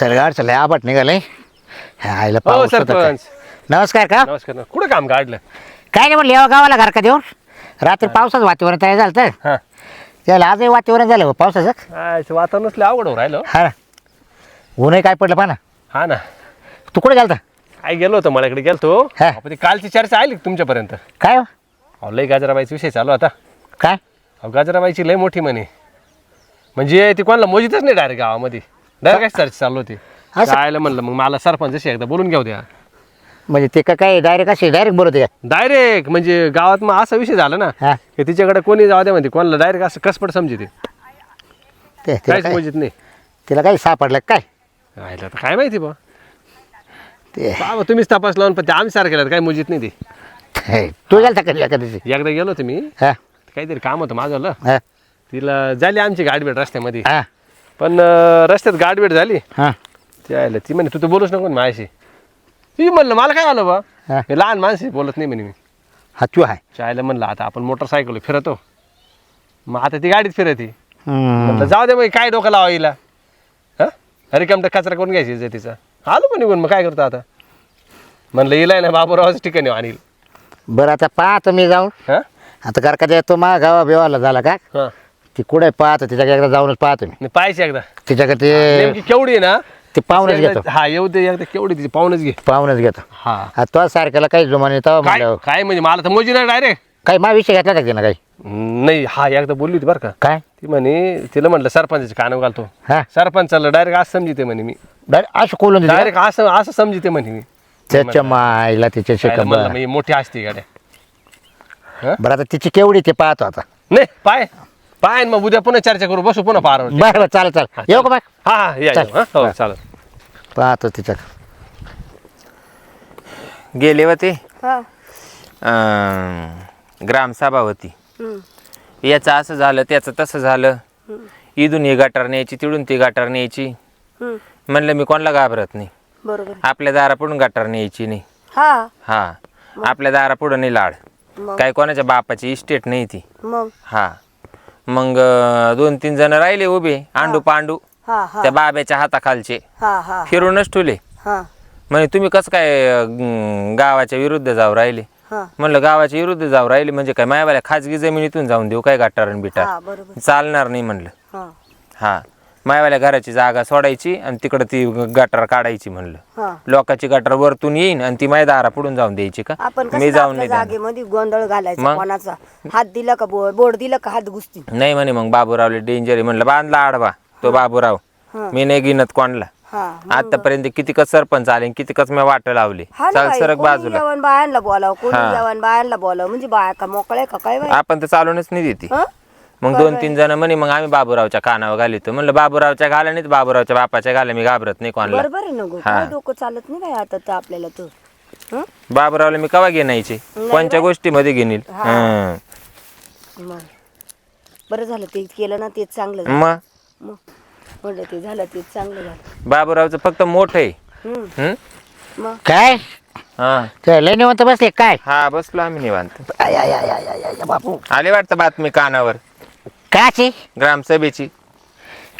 सरगाड चला आबाट निघाले हा, आईला हो पाऊस होता काय. सरपंच. नमस्कार का? नमस्कार ना कुठं काम काढलं? काय नाही म्हणलं येवा गावाला घर का देऊन. रात्री पावसाचं वातावरण तयार झालं तर. हा. त्याला आजही वातावरण झालं हो पावसाचं. आयचं वातावरणच लय अवघड होऊन राहिलं. हा ऊनही काय पडलं पहा ना. हा ना. तू कुठे गेलता? काय गेलो होतो मळ्याकडे गेलतो. हा. आपण ती कालची चर्चा आली का तुमच्यापर्यंत? काय हो? अहो लय गाजराबाईचा विषय चालू आता काय? अहो गाजराबाईची लय मोठी म्हणे. म्हणजे ती कोणाला मोजितच नाही डायरेक्ट गावामध्ये. डायरेक्ट चर्चा चालू होती. असं? काय म्हणलं मग मला सरपंच एकदा बोलून घेऊ द्या. म्हणजे ते का काय डायरेक्ट असे डायरेक्ट बोलत का डायरेक्ट म्हणजे गावात मग असा विषय झाला ना हा. की तिच्याकडे कोणी जाऊ द्या म्हणते कोणाला डायरेक्ट असं कसपट समजते. ते तिला काहीच काय मोजित नाही. तिला काही सापडलं का काय? राहिलं तर काय माहिती बा. ते बाबा तुम्हीच तपास लावून पण ते आम्ही सारखं काय मोजित नाही ते. तू गेलता कधी दिवशी एकदा गेलो होतो मी. हा. काहीतरी काम होतं माझं हा. तिला झाली आमची गाडबेट रस्त्यामध्ये. हा. पण अं, रस्त्यात गाडबेट झाली. हा. ती आयला ती म्हणे तू तर बोलूच नको ना माझ्याशी ती म्हणलं मला काय आलं बा? हा. हे लहान माणशी बोलत नाही म्हणे मी. हा तू आहे. चायला म्हणलं आता आपण मोटरसायकल फिरतो. मग आता ती गाडीत फिरती. हम्म. म्हणलं जाऊ दे मग काय डोकं लावा हिला. हा? अरे कमटा कचरा करून घ्यायची इज्जत तिचा आलो पण निघून मग काय करतो आता? म्हणलं हिला ना बाबूरावाच ठिकाणी आणील. बरं आता पाहतो मी जाऊन. हा? आता का येतो मा गावा बिवाला झाला का? हा. ती कुठे पाहतो तिच्याकडे एकदा जाऊनच पाहतो मी. पाहायची एकदा. तिच्याकडे ते नेमकी केवढी आहे ना? ते पाहूनच घेतो. हा येऊ दे एकदा केवढी तिची पाहूनच घे. पाहूनच घेतो. हा. तो सारख्याला काही जुमाने तेव्हा काय म्हणलं काय म्हणजे मला तर मोजी नाही डायरेक्ट काही मा विषय घेतला का तिनं काही? नाही हा एकदा बोलली होती बरं का. काय? ती म्हणे तिला म्हटलं सरपंचाचे कानव घालतो. हा. सरपंचाला डायरेक्ट असं समजिते म्हणे मी. डायरेक्ट असं दिलं डायरेक्ट असं असं समजिते म्हणे मी. त्याच्या माईला तिच्या म्हणलं म्हणजे मोठी असते गाड्या. बरं आता तिची केवढी ते पाहतो आता. नाही पाय. पाय न मग उद्या पुन्हा चर्चा करू बसू पुन्हा पार. बरं बरं चालेल चालेल. येऊ का मग हा हा या चल. या, हा हो. चालेल. पाहतो तिच्या गेले होते? हा. अं, ग्रामसभा होती. हम्म. याचं असं झालं त्याचं तसं झालं. इथून ही गटार न्यायची तिथून ती गटार न्यायची. हम्म. म्हणलं मी कोणाला घाबरत नाही. बरोबर. आपल्या दारापुढून गटार न्यायची नाही. हा. हा. आपल्या दारापुढं नाही लाड. मग? काय कोणाच्या बापाची इस्टेट नाही ती. मग? हा. मग दोन तीन जण राहिले उभे आंडू पांडू हा हा. त्या बाब्याच्या हाताखालचे. हा हा फिरूनच ठुले हा. म्हणे तुम्ही कसं काय अं, गावाच्या विरुद्ध जाऊ राहिले? हा. म्हणलं गावाच्या विरुद्ध जाऊ राहिले म्हणजे काय मायावाल्या खाजगी जमिनीतून जाऊन देऊ काय गटारण बिटार हा बरोबर. चालणार नाही म्हणलं. हा. हा. मायावाल्या घराची जागा सोडायची आणि तिकडं ती गटार काढायची म्हणलं. हा. लोकांची गटार वरतून येईन आणि ती माझ्या दारा पुढून जाऊन द्यायची का? आपण मी जाऊन आपल्या नाही देणार. जागेमध्ये गोंधळ घालायचा मग? कोणाचा? हात दिला का बोर्ड बोर्ड दिला का हात घुसती नाही म्हणे मग बाबूरावले डेंजर आहे म्हणलं बांधला आडवा तो बाबूराव. हा. मी मी नाही गिनत कोणला. हा आतापर्यंत कितीकच सरपंच आले आणि कितीकच मी वाट लावली. हा ना चाल बाई, सरक कोणी बाजूला. जेवण बायांना बोलाव कोणी हा. जेवण बायांना बोलाव म्हणजे बाया का मोकळे का काय बाई? आपण तर चालूनच नाही देते. हं? मग दोन तीन जण म्हणे मग आम्ही बाबूरावच्या कानावर घालितो. म्हणलं बाबूरावच्या घाला नाही बाबूरावच्या बापाच्या घाला मी घाबरत नाही कोणाला. बरोबर आहे ना गो. काय डोकं चालत नाही बाई आता तर आपल्याला हं? बाबूरावला मी कवा घेण्यायचे कोणत्या गोष्टीमध्ये घेणील हा. हं. मग. बरं झालं ते केलं ना तेच चांगलं झालं. मग? मग. म्हणलं ते झालं तेच चांगलं झालं. बाबूरावचं फक्त मोठ आहे. हम्म. हं? मग? काय? हा. ते लय निवंत बसले काय? हा बसलो आम्ही निवांत. आय, आय, आय, आय, आय, आय, बापू. आले वाटतं बातमी कानावर? काची ग्रामसभेची.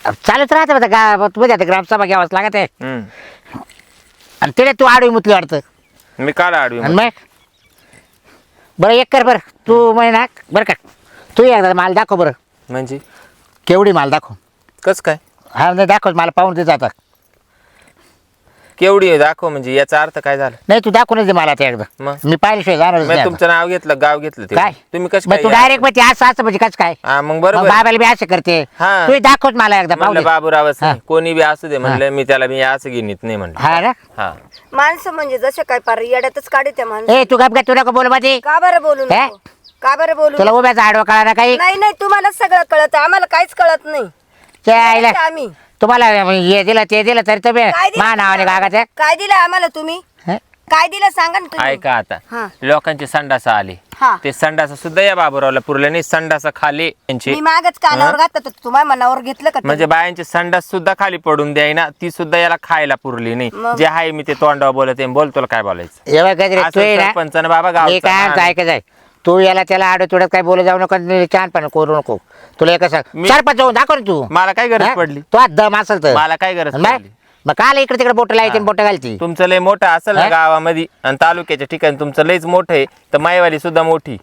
चालत राहते आता गा तुम्ही आता ग्रामसभा घ्यावाच लागत आहे. हं. आणि तिने तू आडवी मुतली वाटतं. मी काल आडवी आणि मग? बरं एक कर बरं. तू महिना बरं का. तू एकदा माल दाखव बरं. म्हणजे? केवढी माल दाखव. कस काय? हा नाही दाखव मला पाहून देत आता केवढी आहे? दाखव म्हणजे याचा अर्थ काय झाला? नाही तू दाखवूनच दे मला एकदा. मग? मी पाहिल्याशिवाय जाणारच मी नाही आता. तुमचं नाव घेतलं गाव घेतलं ते. काय? तुम्ही कसं मग काय तू डायरेक्ट म्हणजे असं असं म्हणजे कसं काय? हा मग मग बरोबर बाबाला बी असं करते. हा. तू दाखवत मला एकदा म्हणलं दे. बाबूरावच. नाही कोणी बी असू दे म्हणलं मी त्याला मी असं घेणीत नाही म्हणलं. हा ना? हा. माणसं म्हणजे जसे काय पार येड्यातच काढे त्या माणसं. ए तू गप का तू नको बोलमध्ये का बरं बोलू हे? नको? का बरं बोलू तुला उभ्याचा आडवा कळा ना काही? नाही नाही तुम्हाला सगळं कळत आम्हाला काहीच कळत नाही. त्या आईला आम्ही. तुम्हाला हे दिलं ते दिलं तरी तुम्ही काय दिलं मा नावाने कागाचं काय दिलं आम्हाला तुम्ही? काय दिलं सांगा ना तुम्ही. ऐका आता. हा. लोकांचे संडास आले. हा. ते संडास सुद्धा या बाबूरावला पुरले नाही संडास खाली यांचे. मी मागच कानावर घातलं तर तुम्हाला मनावर घेतलं का म्हणजे बायांचे संडास सुद्धा खाली पडून द्यायना ती सुद्धा याला खायला पुरली नाही. मग? जे आहे मी ते तोंडावर बोलत आहे बोल तुला काय बोलायचं. तू ये ना. सरपंचानं बाबा मी गावचा काय मान. आहे तू याला त्याला आडो तुडत काय बोलू जाऊ नको छानपणा करू नको. तुला एक सांग. मी- सरपंच जाऊन दाखव ना तू. मला काय गरज हा? पडली? तू आज दम असेल तर. मला काय गरज? पडली? मग काल इकडे तिकडे बोट लावायची बोट घालती. तुमचं लय मोठं असेल ना हा? गावामध्ये आणि तालुक्याच्या ठिकाणी तुमचं लयच मोठं आहे तर माईवाली सुद्धा मोठी.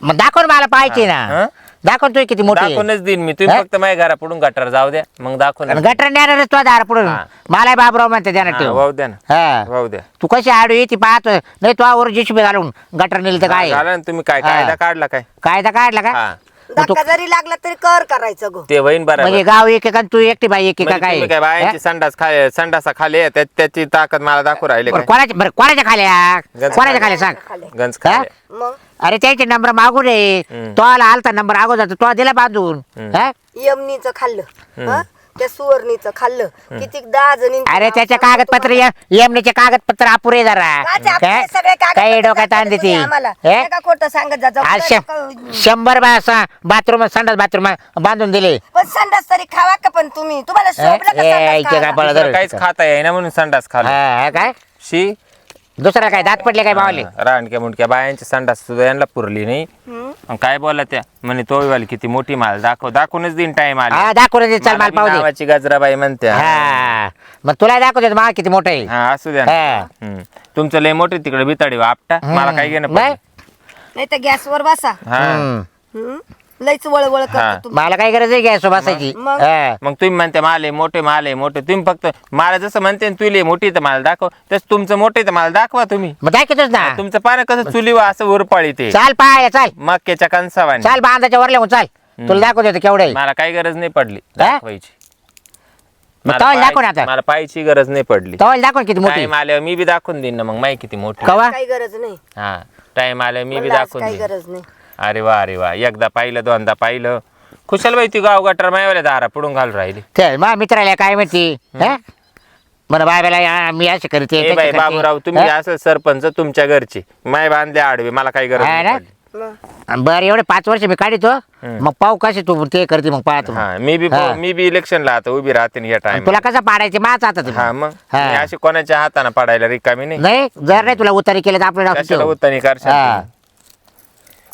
मग दाखव ना मला पाहायची. ना. तू किती मोठी आहे. दाखवूनच देईन मी. तुम्ही हा? फक्त माझ्या घरा पुढून गटार जाऊ द्या. मग दाखवून आणि गटर नेणारच तो दार पुढून. हा. मला बाबराव म्हणते त्यानं ठेव. वाहू द्या ना. हा. वाहू द्या. तू कशी आडू येते पाहतो नाही तो आवर जेशिबी घालून गटर नेलं तर काय झालं ना तुम्ही. काय हा. कायदा काढला काय? कायदा काढला का? हा. धक्का जरी लागला तरी कर करायचं गो. ते वहीन म्हणजे गाव एक एक आणि तू एकटी बाई एक एक म्हणजे काय? बायांची संडास खाले संडासा खाली आहे, त्या- त्याची ताकद मला दाखवू राहिले बरं, काय? कोणाच्या बरं कोणाच्या खाल्या गंज कोणाच्या खाल्या सांग? खाले. गंज? खाले मग? अरे त्याचे नंबर मागून रे हम्म. तो आला आलता नंबर अगोदर तो दिला बांधून. हा? यमनीचं खाल्लं. हा? त्या सुवर्णीचं खाल्लं. किती दहा जणी अरे त्याचे कागदपत्र एमनीचे कागदपत्र अपुरे जरा. काय डोक्यात आण देते आम्हाला. हे? नाही का खोटं सांगत जा जाऊ आज शं- नका- शंभर बाथरूम संडास बाथरूम बांधून दिले. पण संडास तरी खावा का पण तुम्ही? तुम्हाला शोभलं का ए, संडास आईचे खायला? का बळा दुसरं धर. काहीच खाता येईना म्हणून संडास खाला हा, हा काय? शी? दुसरा काय दात पडले काय मावले रानक्या मुंडक्या बायांची संडास सुद्धा यांना पुरली नाही. मग काय बोला त्या म्हणे तो वाली किती मोठी माल दाखव दाखवूनच देईन टाइम आला हा दाखवून दे चल मला माल पाहू दे नावाची गजराबाई म्हणत्या हा मग तुला दाखवते मा किती मोठं आहे हा असू द्या ना. हा. हम्म. तुमचं लय मोठे तिकडे बिताडी आपटा मला काय घेणं नाही? पडलं? नाही तर गॅसवर बसा हा हम्म. हम्म. लईच वळवळ हा. करतो तुम्ही. मला काय गरज आहे गॅस बसायची. मग? हा. मग तुम्ही म्हणते माले मोठे माले मोठे. तुम्ही फक्त मला जसं म्हणते ना, तुले मोठी तर मला दाखव. तसं तुमचं मोठे तर मला दाखवा तुम्ही. मग दाखवतोच ना. तुमचं पानं कसं चुलीवर असं उरपाळी ते. चाल पाय चाल. मक्याच्या कणसावाने. चाल बांधाच्या वर लिहून चाल. तुला दाखवते ते केवढं आहे. मला काही गरज नाही पडली? दाखवायची. मग मला तवाला दाखव ना पाहायची- आता. मला पाहायची गरज नाही पडली. तवाला दाखव किती मोठी टाइम आल्यावर मी बी दाखवून देईन ना मग माहिती किती मोठी. कवा? काही गरज नाही. हा टाइम आल्यावर मी बी मला आज दाखवून काही देईन. गरज नाही. अरे वा अरे वा एकदा पाहिलं दोनदा पाहिलं खुशाल बाई ती गाव गटर मायवाल्या दारा पुढून घालून राहिली ते मा मित्राला काय म्हणते हा? म्हणा बाबाला या, मी असे करते ए तसे बाई करते. बाबूराव तुम्ही हा? असं सरपंच तुमच्या घरचे माय बांधले आडवे मला काही गरज हा नाही ना? पडली. मग बरं एवढे पाच वर्ष मी काढितो मग पाहू कसे तू ते करते मग पाहतो हा मी बी हा. मी बी इलेक्शनला आता उभी राहते ना या टाइम तुला कसं पाडायचे माझ आता तुम्ही. हा मग हा. मी अशी कोणाच्या हाताने पडायला रिकामी नाही नाही जर नाही तुला उतारी केलं तर आपल्याला कशाला ठेव. उत्तनी हा. करशाल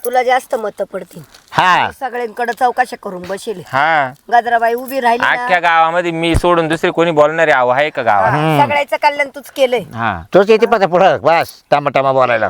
तुला जास्त मत पडतील. हा. सगळ्यांकडे चौकशा करून बसेल हा. गजराबाई उभी राहिली ना. अख्ख्या गावामध्ये मी सोडून दुसरी कोणी बोलणारे आव आहे का गावात? हा, सगळ्याचं कल्याण तूच केलंय. हा. तोच येते पता पुढं बस टमाटमा बोलायला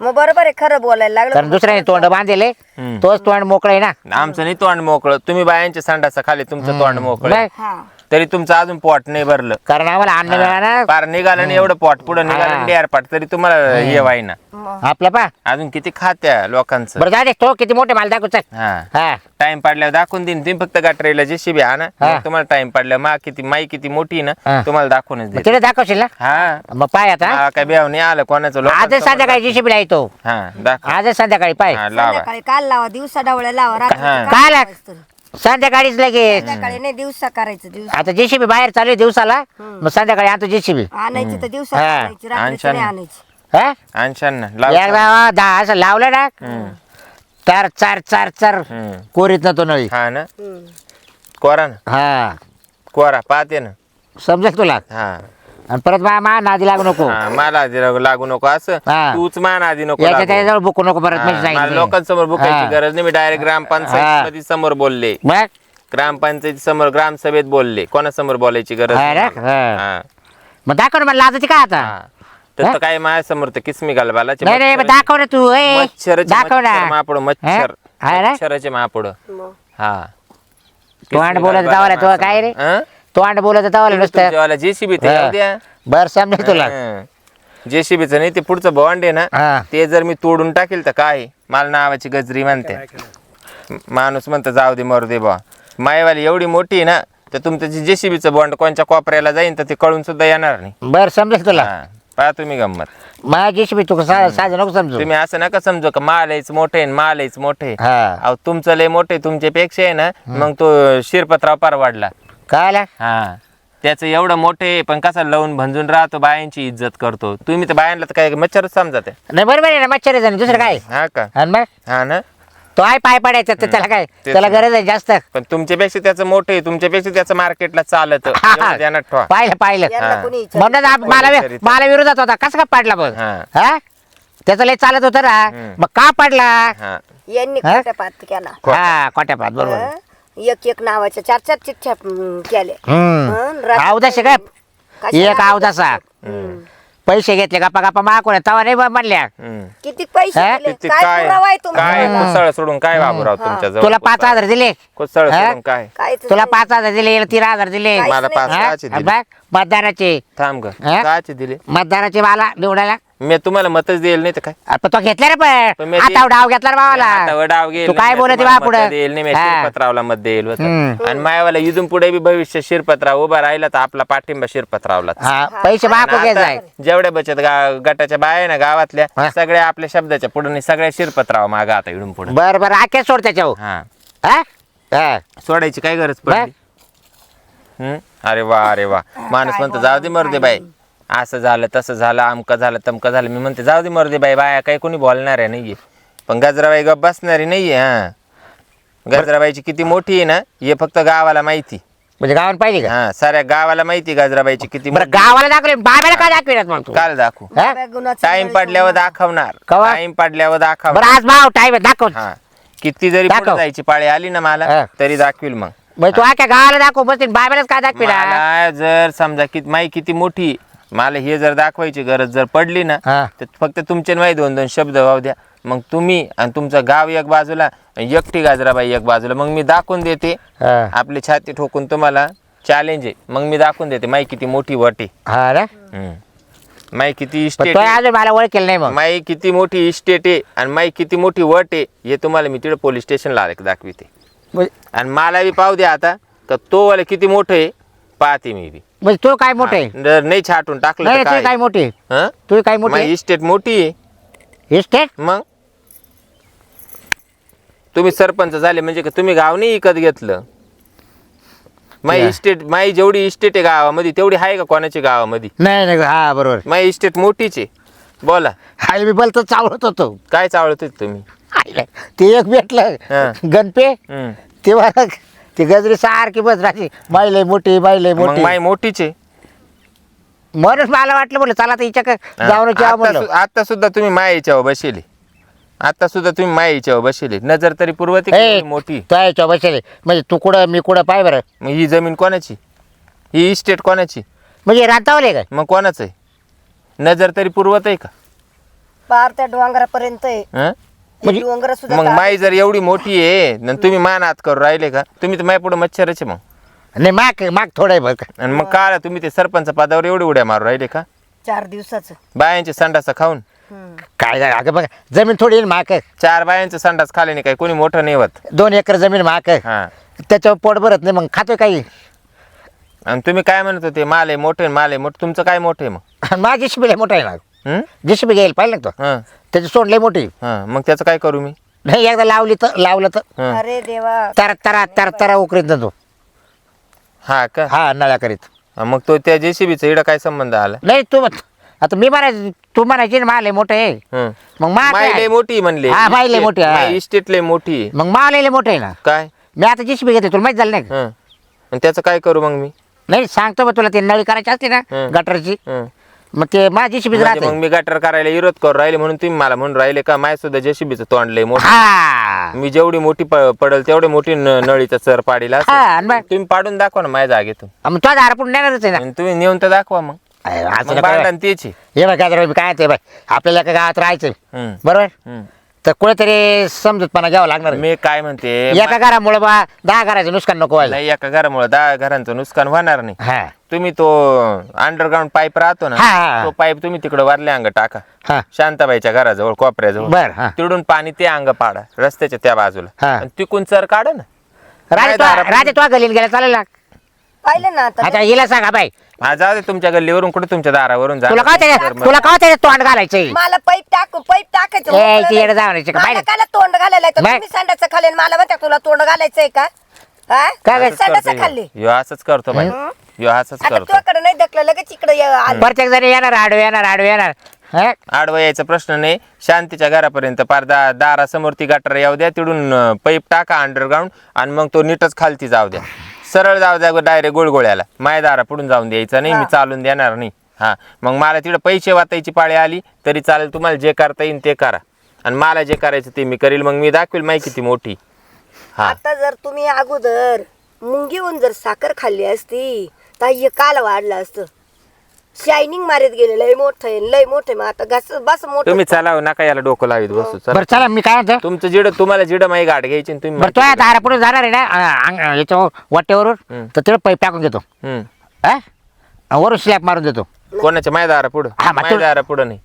मग बरोबर आहे खरं बोलायला कारण लागलं दुसऱ्याने तोंड बांधले. हम्म. तोच तोंड मोकळं आहे ना. आमचं नाही तोंड मोकळं. तुम्ही बायांच्या संडाचा खाली तुमचं तोंड मोकळं नाही. हा. तरी तुमचं अजून पोट नाही भरलं. कारण आम्हाला अन्न मिळालं. पार निघालं नाही एवढं पोट पुढं निघालं हा. डेअर पाट तरी तुम्हाला हे. व्हायना. मग. आपलं पा. अजून किती खात्या लोकांचं? बरं जा दे तो किती मोठे माल दाखव चल. हा. हा. टाइम पाडल्यावर दाखवून देईन. तुम्ही फक्त गटरेला जेसीबी आणा. हा. मग तुम्हाला टाइम पाडल्यावर मा किती माई किती मोठी आहे हा. ना तुम्हाला दाखवूनच मग देते तिथे दाखवशील ना? हा. मग पाय आता. काय बेव नाही आलं कोणाचं लोकांसमोर संध्याकाळी जीसीबी येतो. हा दाखव. आजच संध्याकाळी पाय. हा, लावा. संध्याकाळी काल लावा दिवसा डावळ्या लावा रात्री हा. काल काल? लावायचं तरी. संध्याकाळीच लगेच. संध्याकाळी नाही दिवसा करायचं दिवसा. आता जेसीबी बाहेर चालू आहे दिवसाला मग संध्याकाळी आणतो जेसीबी. आणायची तर दिवसा हा. आणायची रात्री आणशान. नाही आणायची. हा? आणशान ना लाव. एकदा दहा असं लावलं ना चार चार चार चार हम्म. कोरीत ना तो नळी. हा ना? हम्म. कोरा ना? हा. कोरा पाहते ना. समजेल तुला? हा. आणि परत मा मा नादी लागू नको हा, मला आधी लागू- लागू नको असं हा. तूच मान आधी नको याच्या लागू. त्याच्याजवळ बुकू नको परत हा, मला सांगितलं. लोकांसमोर बुकायची हा. गरज नाही मी डायरेक्ट ग्रामपंचायत मध्ये समोर बोलले मग ग्रामपंचायत समोर ग्रामसभेत बोलले कोणासमोर बोलायची गरज हा नाही रे? मला. हा. हा. मग दाखव ना मला लाजायची का आता हा. तसं काय माझ्यासमोर तर किसमी घालवाला नाही नाही मग दाखव ना तू ए मच्छरचे दाखव ना मापड मच्छर हा? हा रे? मच्छराचे मापड मग हा तोंड बोलत जावाला तो काय रे तोंड बोलत जावाला नुसतं. जेसीबी ते द्या. बर समजेल तुला. जेसीबीचं नाही ते पुढचं बॉन्ड आहे ना ते जर मी तोडून टाकेल तर काय? मला नावाची गजरी म्हणते. माणूस म्हणतो जाऊ दे मरू दे बा मायवाली एवढी मोठी आहे ना तर तुमचं जे जेसीबीचं बॉन्ड कोणच्या कोपऱ्याला जाईन तर ते कळून सुद्धा येणार नाही. बर समजेल तुला. हा. पहा तुम्ही गंमत. माझ्या जेसीबी तू साधं नको समजू. तुम्ही असं नका समजू का मालच मोठे मालच मोठे हा. अहो तुमचं लय मोठे तुमच्यापेक्षा आहे ना मग तो शिरपतराव परवाडला काय आला हा. त्याचं एवढं मोठे पण कसा लावून भंजून राहतो बायांची इज्जत करतो. तुम्ही तर बायांना तर काय मच्छरच समजत आहे. नाही बरोबर आहे ना मच्छर आहे दुसरं काय? हा का? आणि मग? हा ना? तो आहे पाय पडायचा तर त्याला काय? तेच त्याला ना. गरज आहे जास्त. पण तुमच्यापेक्षा त्याचं मोठे तुमच्यापेक्षा त्याचं मार्केटला चालत. ध्यानात ठेवा. पाहिलं पाहिलं. यांना हा. कोणी विचारलं? म्हणून आप- मला वि- मला विरोधात होता. कसं का पडला बघ? हा. हा? त्याचं लय चालत होतं ना. हम्म. मग का पडला? हा. यांनी हा? पात केला. हा कोट्या पात बरोबर. हं? एक एक नावाच्या चार चार चिठ्ठ्या हं, केल्या. हं, रात्री- हा एक अवदासा पैसे घेतले गप्पा गप्पा मागून तवा नाही बा म्हणल्या. हम्म. किती पैसे हा? दिले? किती काय काय? पुरावा आहे काय तुम्हाला कुसळ सोडून काय बाबूराव तुमच्या जवळ तुला पाच हजार दिले. कुसळ हा? सोडून काय? काय तुला पाच हजार दिले तीन हजार दिले. मला नाही. पाच हा? काचे दिले. बघ मतदाराचे थांब ग. हा? दिले. मतदाराचे मला निवडायला. मी तुम्हाला मतच देईल नाही तर काय? तो घेतला रे पण मी आता डाव घेतला रे डाव घेईल तू काय बोलत तुम्हाला बा पुढे मतं देईल नाही मी शिरपतरावला मत देईल होतं. हम्म. आणि मायावाला इथून पुढे बी भविष्य शिरपतराव उभा राहिला तर आपला पाठिंबा शिरपतरावला हा पैसे जाय. जेवढ्या बचत गा- गटाच्या बाया ना गावातल्या हा. सगळ्या आपल्या शब्दाच्या पुढे सगळ्या शिरपतराव मागा आता इडून पुढे. बर बर आखे सोड त्याच्यावर हा. हा? हा. सोडायची काय गरज पडली? हम्म? अरे वा अरे वा. माणूस म्हणतो जाऊ दे मरू दे बाई. असं झालं तसं झालं अमकं झालं तमकं झालं. मी म्हणते जाऊ दे मरू दे बाई बाया काही कोणी बोलणार आहे नाहीये. पण गजराबाई गप बसणारी नाहीये हा. गजराबाईची किती मोठी आहे ना हे फक्त गावाला माहिती. म्हणजे गावात पाहिजे का? हा साऱ्या गावाला माहिती गजराबाईची किती बरं मोठी. गावाला दाखवले बाब्याला काय दाखविण्यात मग तू? काल दाखवू. हा? टाइम नाही पडल्यावर. दाखवणार. कवा? टाइम पडल्यावर दाखवणार बरं आज भाव टाईम दाखव. हा. किती जरी दाखव. जायची पाळी आली ना मला. तरी दाखवील मग. म्हणजे तू आख्या गावाला दाखव बस बाब्यालाच काय दाखविणार मला जर समजा की माई किती मोठी मला हे जर दाखवायची गरज जर पडली ना हा. तर फक्त तुमचे माही दोन दोन शब्द वाहू द्या. मग तुम्ही आणि तुमचं गाव एक बाजूला आणि एकटी गाजराबाई एक बाजूला मग मी दाखवून देते. हा. आपली छाती ठोकून तुम्हाला चॅलेंज आहे. मग मी दाखवून देते. माई किती मोठी वट. हा ना? माई किती पण इस्टेट तो अजून मला ओळखेल नाही मग. माई किती मोठी इस्टेट आहे आणि माई किती मोठी वट आहे हे तुम्हाला मी तिकडे पोलीस स्टेशनला आले दाखविते. म्हणजे आणि मला बी पाहू द्या आता का तो वाला किती मोठं आहे पाहते मी बी. म्हणजे तो काय मोठे? जर नाही छाटून टाकलं नाही तर तू काय? काय मोठी? हं? तू काय मोठी? माझी इस्टेट मोठी? आहे इस्टेट मग? तुम्ही सरपंच झाले म्हणजे का तुम्ही गाव नाही विकत घेतलं? माई. इस्टेट माई जेवढी इस्टेट आहे गावामध्ये तेवढी आहे का कोणाची गावामध्ये? नाही नाही हा बरोबर. माई इस्टेट मोठीच आहे. बोला. हाय मी बोलतो चावत होतो. काय चावळत तुम्ही? हायला. ते एक भेटलं. हा. गणपे हं. ते मला ते गजरी सारखी बस राहते. माईले मोठी माईले मग मोठी. माई मोठीच. आहे म्हणून मला वाटलं बोल चला आता हिच्या जाऊन आता म्हणलं. सु- आता सुद्धा तुम्ही मायेच्यावर बसेले. आता सुद्धा तुम्ही मायेच्यावर बसेले. नजर तरी पूर्वती मोठी? तो याच्या बसले. म्हणजे तू कुठं मी कुठं पाय बरं? मग ही जमीन कोणाची? ही इस्टेट कोणाची? म्हणजे रातावले काय? मग कोणाचं आहे? नजर तरी पूर्वत आहे का? पार त्या डोंगरापर्यंत आहे. हं? म्हणजे- डोंगर सुद्धा मग माई जर एवढी मोठी आहे न तुम्ही मान हात करू राहिले का? तुम्ही तर माय पुढे मच्छरच आहे मग. नाही माग माग थोडं आहे बरं का आणि मग काळ तुम्ही ते सरपंच पदावर एवढी उड्या मारू राहिले का? चार दिवसाचं. बायांचे संडास खाऊन. हम्म. काय झालं अगं बघ जमीन थोडी आहे ना माग. चार बायांचे संडास खाले नाही काय कोणी मोठं नाही होत. दोन एकर जमीन माग. हा. त्याच्यावर पोट भरत नाही मग खातोय काही? आणि तुम्ही काय म्हणत होते माले मोठे माले मोठे तुमचं काय मोठे मग? माझी शिबी मोठा आहे ना. हं? जिशबी घ्यायला पाहिलं ना तो. हं. त्याची सोंड लय मोठी. हं मग त्याचं काय करू मी? नाही एकदा लावली तर लावलं तर हं. अरे देवा. तर तरा तर तरा उकरीत ना तो हा का? हा नळ्या करीत. हा, मग तो त्या जेसीबीचा इडा काय संबंध आला? नाही तू आता मी म्हणायचं तू म्हणायची ना माले मोठे आहे. हं. मग? लय मोठी म्हणले. हा, माई लय मोठी, हा. इस्टेट लय मोठी आहे. मग माले मोठे आहे ना. काय? मी आता जिशबी घेते तुला माहीत झालं नाही का? हं. आणि त्याचं काय करू मग मी? नाही सांगतो बा तुला ते नळी करायची असते ना हं. गटरची. हं. मग ते माझी जिशबीच म्हणजे मग राहते मी गटर करायला विरोध करू राहिले म्हणून तुम्ही मला म्हणून राहिले का? माय सुद्धा जेसीबीचं तोंडलंय मोठं. हा. मी जेवढी मोठी प- पडल तेवढी मोठी न- नळीचा चर पाडीला हा, आणि मग? तुम्ही पाडून दाखवा ना माझ्या जागेतून. मग तो दार पण नेणारच आहे ना. आणि तुम्ही नेऊन तर दाखवा मग. अरे, असं मग नका. हे बघ काय मी काय ते बाय आपल्याला एका गावात राहायचं बरोबर. तर कुठेतरी समजूतपणा घ्यावा लागणार मी काय म्हणते एका घरामुळे बा दहा घराचं नुकसान नको व्हायला. नाही एका घरामुळे दहा घरांचं नुकसान होणार नाही. हा. तुम्ही तो अंडरग्राऊंड पाईप राहतो ना हा, हा. तो पाईप तुम्ही तिकडे वरले अंग टाका. हा. शांताबाईच्या घराजवळ कोपऱ्याजवळ. बर हा. तिकडून पाणी ते अंग पाडा रस्त्याच्या त्या बाजूला. हा. आणि तिकून चर काढा ना. राजे काय तो राजे तो गलीन गेला चालेल ना? पाहिलं ना आता. आता हिला सांगा बाई हा जाऊ दे तुमच्या गल्लीवरून कुठे तुमच्या दारावरून जा तुला काय त्याच्यात तुला काय त्याच्यात तोंड घालायचंय मला पाईप टाक पाईप टाकायचं ए, ती नाही. येडं बाहेर. तोंड घालायला येतं? बाहेर. तुम्ही संडाचं आणि मला म्हणता तुला तोंड घालायचंय का हा? काय काय? असंच संडाचं करतो खाल्ली ह्यो. ह्यो असंच करतो बाई ह्यो असंच आता करतो तुझ्याकडे नाही दखलं लगेच इकडे ये- आलं. प्रत्येक जण येणार आडवे येणार आडवे येणार हा? आडवा यायचा प्रश्न नाही शांतीच्या घरापर्यंत पार दा दारासमोर ती गटर येऊ द्या तिकडून अं, पाईप टाका अंडरग्राऊंड आणि मग तो नीटच खालती जाऊ द्या सरळ जाऊ द्या डायरेक्ट गोळगोळ्याला. माय दारा पुढून जाऊन द्यायचा नाही मी चालून देणार नाही. हा. मग मला तिकडे पैसे वाचायची पाळी आली तरी चालेल तुम्हाला जे करता येईल ते करा. आणि मला जे करायचं ते मी करील मग मी दाखवेल माहिती किती मोठी. हा. आता जर तुम्ही अगोदर मुंगीहून जर साखर खाल्ली असती तर हे काल वाढलं असतं. शायनिंग मारत गेले लय मोठं आहे लय मोठं आहे. मग आता घास बस मोठं. तुम्ही चला हो, नका याला डोकं लावित बसू चला. बरं चला मी काय म्हणतो? तुमचं जिड तुम्हाला जिड माही गाठ घ्यायची आणि तुम्ही बरं तो माहिती- दारा पुढे जाणार आहे ना अं, अंग- याच्यावर. तर तिकडे पैप टाकून घेतो. हम्म. हा वरून स्लॅब मारून देतो. कोणाच्या? माय दारा पुढं हा, मग माय तो- दारा पुढं नाही.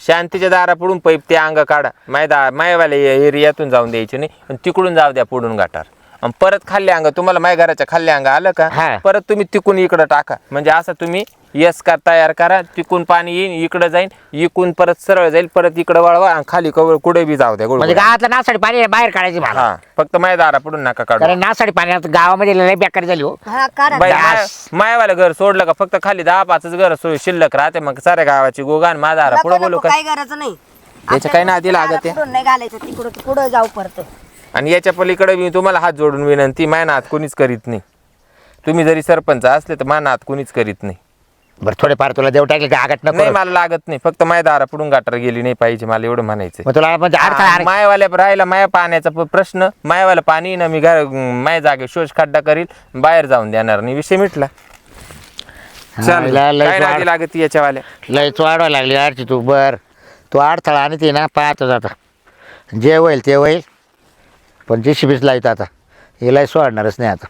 शांतीच्या दारा पुढून पैप ते अंग काढा. माय दा मायवाल्या एरियातून जाऊन द्यायचे नाही. आणि तिकडून जाऊ द्या पुढून गाठार आणि परत खाल्ले अंग तुम्हाला माय घराच्या खाल्ले अंग आलं हा. का परत तुम्ही तिकून इकडं टाका. म्हणजे असं तुम्ही यस का तयार करा तिकून पाणी येईन इकडं जाईन इकून परत सरळ जाईल परत इकडं वळवा आणि खाली कवर कुठे बी जाऊ द्या म्हणजे. गावातलं नासाठी पाणी बाहेर काढायची मला. हा फक्त माय दारा पुढून नका काढू. कारण नासाठी पाणी आता गावामध्ये लय बेकारी झाली हो. हा काढा बाई दास. माय- मायवालं घर सोडलं का फक्त खाली दहा पाचच घर सो- शिल्लक राहते मग साऱ्या गावाची गोगान माझा पुढे नको, बोलू नको, का? काही गरज नाही. याच्या काही नादी लागत आहे. पुढं नाही घालायचं तिकडं पुढं जाऊ परत. आणि याच्या पलीकडे मी तुम्हाला हात जोडून विनंती माय नात कोणीच करीत नाही. तुम्ही जरी सरपंच असले तर मा नात कोणीच करीत नाही. बरं थोडेफार तुला देव टाकले गागात नको नाही मला लागत नाही. फक्त माय दारा पुढून गाठार गेली नाही पाहिजे मला एवढं म्हणायचं मग तुला म्हणजे मायवाल्या राहिला माया पाण्याचा प- प्रश्न. मायवाला पाणी ना मी घर माय जागे शोष खड्डा करील बाहेर जाऊन देणार नाही. विषय मिटला. चल लय- लय काय वाढ- नादी लागत याच्यावाल्या? लयच वाढवायला लागली अडची तू बर. तू अडथळा आणि ते ना पाहतच आता. जे होईल ते होईल. पण जे शिबीस लावतो आता हे लय सोडणारच नाही आता.